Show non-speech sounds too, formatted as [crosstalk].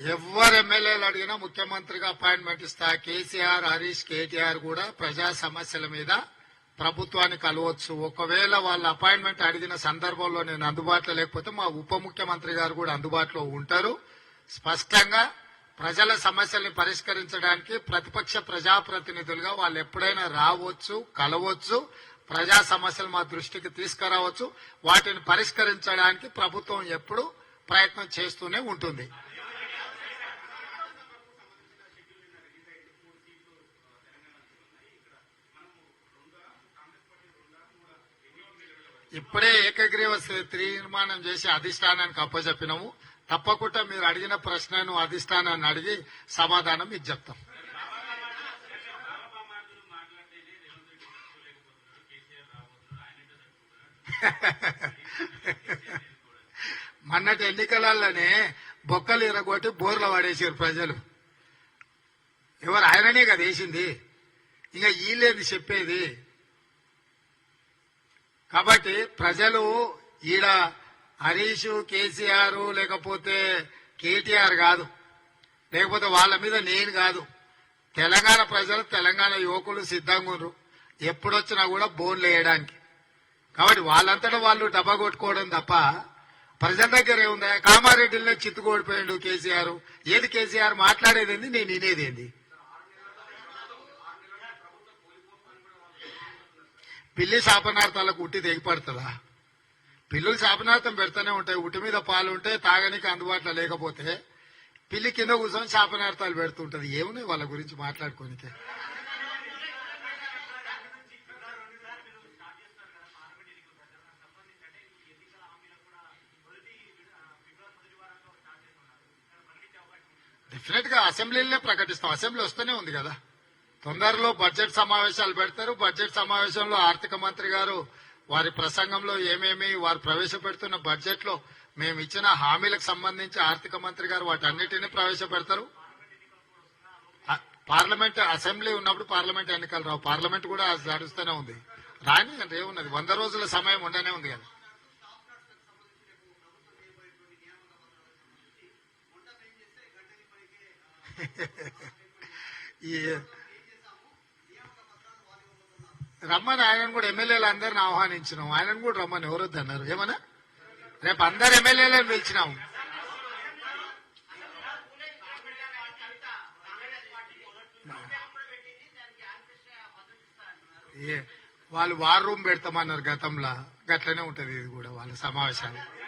ఎవరు ఎమ్మెల్యేలు అడిగినా ముఖ్యమంత్రిగా అపాయింట్మెంట్ ఇస్తా. కేసీఆర్ హరీష్ కేటీఆర్ కూడా ప్రజా సమస్యల మీద ప్రభుత్వాన్ని కలవచ్చు. ఒకవేళ వాళ్ళ అపాయింట్మెంట్ అడిగిన సందర్భంలో నేను అందుబాటులో లేకపోతే మా ఉప ముఖ్యమంత్రి గారు కూడా అందుబాటులో ఉంటారు. స్పష్టంగా ప్రజల సమస్యల్ని పరిష్కరించడానికి ప్రతిపక్ష ప్రజాప్రతినిధులుగా వాళ్ళు ఎప్పుడైనా రావచ్చు కలవచ్చు ప్రజా సమస్యలు మా దృష్టికి తీసుకురావచ్చు. వాటిని పరిష్కరించడానికి ప్రభుత్వం ఎప్పుడు ప్రయత్నం చేస్తూనే ఉంటుంది. ఇప్పుడే ఏకగ్రీవ తీర్మానం చేసి అధిష్టానానికి అప్పచెప్పినాము తప్పకుండా మీరు అడిగిన ప్రశ్నను అధిష్టానాన్ని అడిగి సమాధానం మీకు చెప్తాం [laughs] మొన్నటి ఎన్నికలలోనే బొక్కలు ఇరగొట్టి బోర్ల పడేసారు ప్రజలు. ఎవరు ఆయననే కదా వేసింది. ఇంకా వీళ్ళేది చెప్పేది. కాబట్టి ప్రజలు ఈడ హరీష్ కేసీఆర్ లేకపోతే కేటీఆర్ కాదు. లేకపోతే వాళ్ళ మీద నేను కాదు. తెలంగాణ ప్రజలు తెలంగాణ యువకులు సిద్ధంగా ఉన్నారు ఎప్పుడొచ్చినా కూడా బోన్లు వేయడానికి. కాబట్టి వాళ్ళంతటా వాళ్ళు డబ్బా కొట్టుకోవడం తప్ప ప్రజల దగ్గర ఏముందా కామారెడ్డిలో చిత్తుకోడిపోయాడు కేసీఆర్. ఏది కేసీఆర్ మాట్లాడేది ఏంది? నేను వినేది పిల్లి శాపనార్థాలకు ఉట్టి తెగిపడుతుందా? పిల్లులు శాపనార్థం పెడతానే ఉంటాయి. ఉట్టి మీద పాలు ఉంటే తాగనికి అందుబాటులో లేకపోతే పిల్లి కింద కూర్చొని శాపనార్థాలు పెడుతుంటది. ఏమున్నాయి వాళ్ళ గురించి మాట్లాడుకోనికే? డెఫినెట్గా అసెంబ్లీలోనే ప్రకటిస్తాం. అసెంబ్లీ వస్తూనే ఉంది కదా. తొందరలో బడ్జెట్ సమావేశాలు పెడతారు. బడ్జెట్ సమావేశంలో ఆర్థిక మంత్రి గారు వారి ప్రసంగంలో ఏమేమి వారు ప్రవేశపెడుతున్న బడ్జెట్లో మేము ఇచ్చిన హామీలకు సంబంధించి ఆర్థిక మంత్రి గారు వాటన్నిటిని ప్రవేశపెడతారు. పార్లమెంట్ అసెంబ్లీ ఉన్నప్పుడు పార్లమెంట్ ఎన్నికలు రావు. పార్లమెంట్ కూడా నడుస్తూనే ఉంది. రాని అంటే ఏమున్నది వంద రోజుల సమయం ఉండనే ఉంది కదా. [laughs] ఈ రమ్మని ఆయన కూడా ఎమ్మెల్యేలు అందరిని ఆహ్వానించినాం. ఆయన కూడా రమ్మని ఎవరొద్దు అన్నారు. ఏమన్నా? రేపు అందరు ఎమ్మెల్యేలను పిలిచినాం. ఏ వాళ్ళు వార్ రూమ్ పెడతామన్నారు గతంలో. గట్లనే ఉంటది ఇది కూడా వాళ్ళ సమావేశాలు.